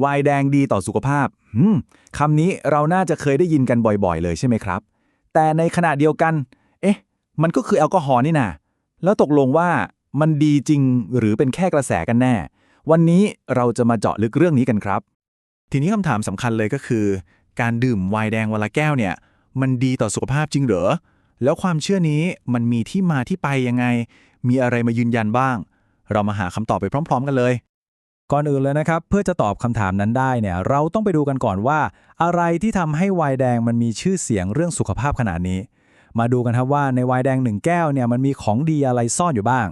ไวน์แดงดีต่อสุขภาพคำนี้เราน่าจะเคยได้ยินกันบ่อยๆ เลยใช่ไหมครับ แต่ในขณะเดียวกัน เอ๊ะ มันก็คือแอลกอฮอล์นี่นาแล้วตกลงว่ามันดีจริงหรือเป็นแค่กระแสกันแน่ วันนี้เราจะมาเจาะลึกเรื่องนี้กันครับ ทีนี้คำถามสำคัญเลยก็คือ การดื่มไวน์แดงวันละแก้วเนี่ย มันดีต่อสุขภาพจริงเหรอ แล้วความเชื่อนี้มันมีที่มาที่ไปยังไง มีอะไรมายืนยันบ้าง เรามาหาคำตอบไปพร้อม ๆ กันเลย ก่อนอื่นเลยนะครับ เพื่อจะตอบคำถามนั้นได้เนี่ยเราต้องไปดูกันก่อนว่า อะไรที่ทำให้ไวน์แดงมันมีชื่อเสียงเรื่องสุขภาพขนาดนี้ มาดูกันครับว่าในไวน์แดงหนึ่งแก้วเนี่ยมันมีของดีอะไรซ่อนอยู่บ้าง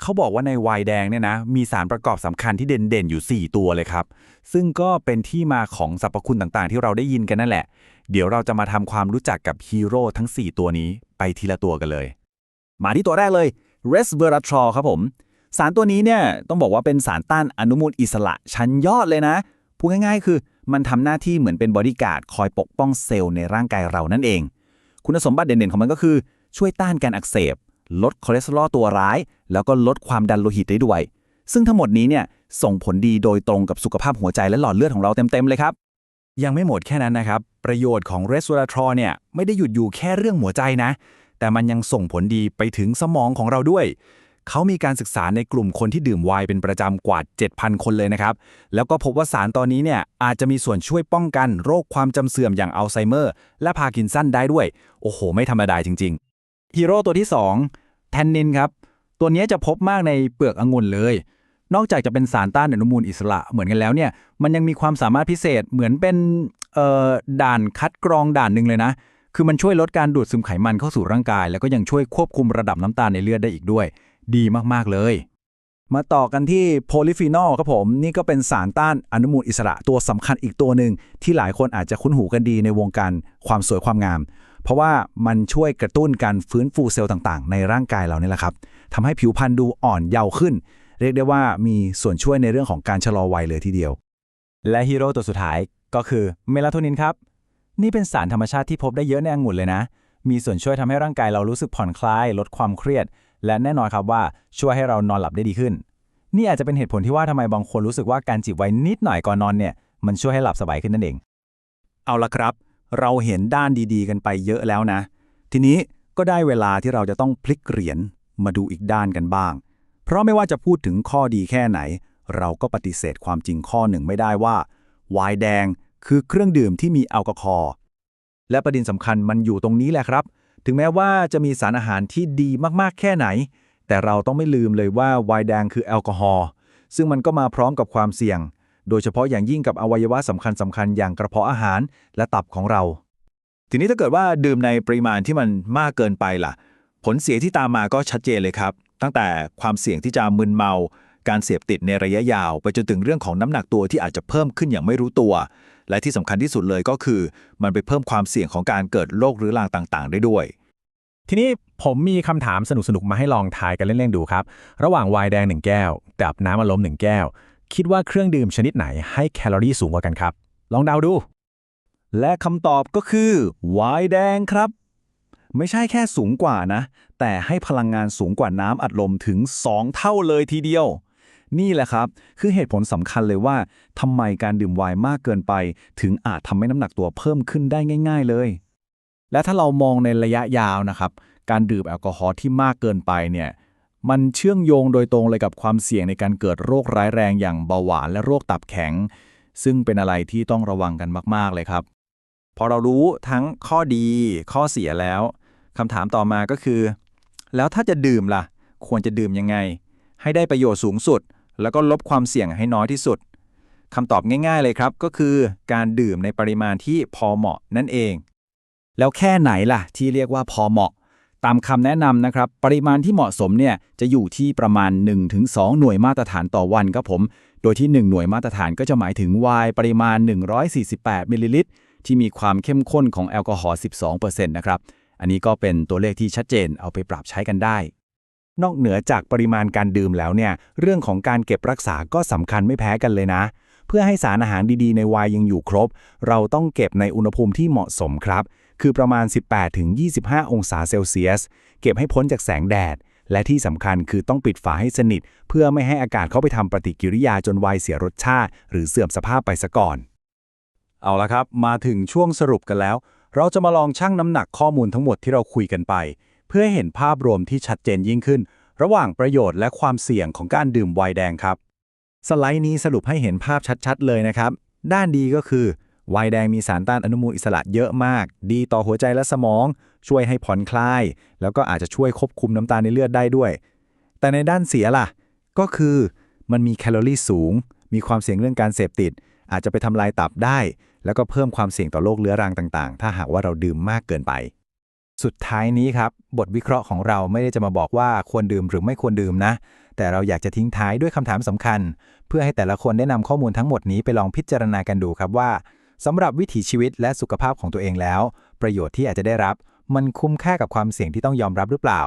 เขาบอกว่าในไวน์แดงเนี่ยนะมีสารประกอบสำคัญที่เด่นๆอยู่ 4 ตัวเลยครับ ซึ่งก็เป็นที่มาของสรรพคุณต่างๆ ที่เราได้ยินกันนั่นแหละ เดี๋ยวเราจะมาทำความรู้จักกับฮีโร่ทั้ง 4 ตัวนี้ไปทีละตัวกันเลย มาที่ตัวแรกเลย resveratrol ครับผม สารตัวนี้เนี่ยต้องบอกว่าเป็นสารต้านอนุมูลอิสระชั้นยอดเลยนะ พูดง่ายๆ คือมันทำหน้าที่เหมือนเป็นบอดี้การ์ดคอยปกป้องเซลล์ในร่างกายเรานั่นเอง คุณสมบัติเด่นๆของมันก็คือ ช่วยต้านการอักเสบ ลดคอเลสเตอรอลตัวร้าย แล้วก็ลดความดันโลหิตได้ด้วย ซึ่งทั้งหมดนี้เนี่ยส่งผลดีโดยตรงกับสุขภาพหัวใจและหลอดเลือดของเราเต็มๆเลยครับยังไม่หมดแค่นั้นนะครับ ประโยชน์ของเรส v ว r a t r o l เนี่ยไม่ได้หยุดอยู่แค่เรื่องหัวใจนะ แต่มันยังส่งผลดีไปถึงสมองของเราด้วย เขามีการศึกษาในกลุ่มคนที่ดื่มไวน์เป็นประจำกว่า 7,000 คนเลยนะครับ แล้วก็พบว่าสารตอนนี้เนี่ยอาจจะมีส่วนช่วยป้องกันโรคความจำเสื่อมอย่างอัลไซเมอร์ และพาร์กินสันได้ด้วย โอ้โห ไม่ธรรมดาจริงๆ ฮีโร่ตัวที่ 2 แทนนินครับ ตัวนี้จะพบมากในเปลือกองุ่นเลย นอกจากจะเป็นสารต้านอนุมูลอิสระเหมือนกันแล้วเนี่ย มันยังมีความสามารถพิเศษเหมือนเป็นด่านคัดกรองด่านหนึ่งเลยนะคือมันช่วยลดการดูดซึมไขมันเข้าสู่ร่างกาย แล้วก็ยังช่วยควบคุมระดับน้ำตาลในเลือดได้อีกด้วย ดีมากๆเลย มาต่อกันที่โพลิฟีนอลครับผม นี่ก็เป็นสารต้านอนุมูลอิสระตัวสำคัญอีกตัวหนึ่ง ที่หลายคนอาจจะคุ้นหูกันดีในวงการความสวยความงาม เพราะว่ามันช่วยกระตุ้นการฟื้นฟูเซลล์ต่างๆ ในร่างกายเรานี่แหละครับทำให้ผิวพรรณดูอ่อนเยาว์ขึ้น เรียกได้ว่ามีส่วนช่วยในเรื่องของการชะลอวัยเลยทีเดียว และฮีโร่ตัวสุดท้ายก็คือเมลาโทนินครับ นี่เป็นสารธรรมชาติที่พบได้เยอะในองุ่นเลยนะ มีส่วนช่วยทำให้ร่างกายเรารู้สึกผ่อนคลาย ลดความเครียด และแน่นอนครับว่าช่วยให้เรานอนหลับได้ดีขึ้น นี่อาจจะเป็นเหตุผลที่ว่าทำไมบางคนรู้สึกว่าการจิบไว้นิดหน่อยก่อนนอนเนี่ยมันช่วยให้หลับสบายขึ้นนั่นเอง เอาละครับ เราเห็นด้านดีๆ กันไปเยอะแล้วนะ ทีนี้ก็ได้เวลาที่เราจะต้องพลิกเหรียญมาดูอีกด้านกันบ้าง เพราะไม่ว่าจะพูดถึงข้อดีแค่ไหน เราก็ปฏิเสธความจริงข้อหนึ่งไม่ได้ว่าไวน์แดงคือเครื่องดื่มที่มีแอลกอฮอล์และประเด็นสำคัญมันอยู่ตรงนี้แหละครับ ถึงแม้ว่าจะมีสารอาหารที่ดีมากๆแค่ไหน แต่เราต้องไม่ลืมเลยว่าไวน์แดงคือแอลกอฮอล์ซึ่งมันก็มาพร้อมกับความเสี่ยง โดยเฉพาะอย่างยิ่งกับอวัยวะสำคัญสำคัญอย่างกระเพาะอาหารและตับของเรา ทีนี้ถ้าเกิดว่าดื่มในปริมาณที่มันมากเกินไปล่ะ ผลเสียที่ตามมาก็ชัดเจนเลยครับ ตั้งแต่ความเสี่ยงที่จะมึนเมา การเสพติดในระยะยาว ไปจนถึงเรื่องของน้ำหนักตัวที่อาจจะเพิ่มขึ้นอย่างไม่รู้ตัว และที่สำคัญที่สุดเลยก็คือ มันไปเพิ่มความเสี่ยงของการเกิดโรคเรื้อรังต่างๆ ได้ด้วย ทีนี้ผมมีคำถามสนุกๆมาให้ลองทายกันเล่นๆดูครับ ระหว่างไวน์แดง1แก้วกับน้ำอัดลม1แก้ว คิดว่าเครื่องดื่มชนิดไหนให้แคลอรี่สูงกว่ากันครับ ลองเดาดู และคำตอบก็คือไวน์แดงครับ ไม่ใช่แค่สูงกว่านะ แต่ให้พลังงานสูงกว่าน้ำอัดลมถึง 2 เท่าเลยทีเดียว นี่แหละครับ คือเหตุผลสำคัญเลยว่าทำไมการดื่มไวน์มากเกินไป ถึงอาจทำให้น้ำหนักตัวเพิ่มขึ้นได้ง่าย ๆเลย และถ้าเรามองในระยะยาวนะครับ การดื่มแอลกอฮอล์ที่มากเกินไปเนี่ยมันเชื่อมโยงโดยตรงเลยกับความเสี่ยงในการเกิดโรคร้ายแรงอย่างเบาหวานและโรคตับแข็ง ซึ่งเป็นอะไรที่ต้องระวังกันมาก ๆ เลยครับ พอเรารู้ทั้งข้อดีข้อเสียแล้วคำถามต่อมาก็คือ แล้วถ้าจะดื่มล่ะ ควรจะดื่มยังไง ให้ได้ประโยชน์สูงสุด แล้วก็ลดความเสี่ยงให้น้อยที่สุดคำตอบง่าย ๆ เลยครับ ก็คือการดื่มในปริมาณที่พอเหมาะนั่นเอง แล้วแค่ไหนล่ะ ที่เรียกว่าพอเหมาะ ตามคำแนะนำนะครับ ปริมาณที่เหมาะสมเนี่ยจะอยู่ที่ประมาณ 1-2 หน่วยมาตรฐานต่อวันครับผม โดยที่ 1 หน่วยมาตรฐานก็จะหมายถึงไวน์ปริมาณ 148มิลลิลิตรที่มีความเข้มข้นของแอลกอฮอล์12%นะครับ อันนี้ก็เป็นตัวเลขที่ชัดเจนเอาไปปรับใช้กันได้ นอกเหนือจากปริมาณการดื่มแล้วเนี่ยเรื่องของการเก็บรักษาก็สำคัญไม่แพ้กันเลยนะ เพื่อให้สารอาหารดีๆในวน์ยังอยู่ครบ เราต้องเก็บในอุณหภูมิที่เหมาะสมครับ คือประมาณ 18-25 องศาเซลเซียส เก็บให้พ้นจากแสงแดด และที่สำคัญคือต้องปิดฝาให้สนิท เพื่อไม่ให้อากาศเข้าไปทำปฏิกิริยาจนวน์เสียรสชาติ หรือเสื่อมสภาพไปซะก่อน เอาละครับ มาถึงช่วงสรุปกันแล้ว เราจะมาลองชั่งน้ำหนักข้อมูลทั้งหมดที่เราคุยกันไป พื่อให้เห็นภาพรวมที่ชัดเจนยิ่งขึ้น ระหว่างประโยชน์และความเสี่ยงของการดื่มไวน์แดงครับ สไลด์นี้สรุปให้เห็นภาพชัดๆ เลยนะครับ ด้านดีก็คือไวน์แดงมีสารต้านอนุมูลอิสระเยอะมาก ดีต่อหัวใจและสมอง ช่วยให้ผ่อนคลาย แล้วก็อาจจะช่วยควบคุมน้ำตาลในเลือดได้ด้วย แต่ในด้านเสียล่ะ ก็คือมันมีแคลอรี่สูง มีความเสี่ยงเรื่องการเสพติด อาจจะไปทำลายตับได้ แล้วก็เพิ่มความเสี่ยงต่อโรคเรื้อรังต่าง ๆ ถ้าหากว่าเราดื่มมากเกินไป สุดท้ายนี้ครับ บทวิเคราะห์ของเราไม่ได้จะมาบอกว่าควรดื่มหรือไม่ควรดื่มนะ แต่เราอยากจะทิ้งท้ายด้วยคำถามสำคัญ เพื่อให้แต่ละคนได้นำข้อมูลทั้งหมดนี้ไปลองพิจารณากันดูครับว่าสำหรับวิถีชีวิตและสุขภาพของตัวเองแล้ว ประโยชน์ที่อาจจะได้รับ มันคุ้มค่ากับความเสี่ยงที่ต้องยอมรับหรือเปล่า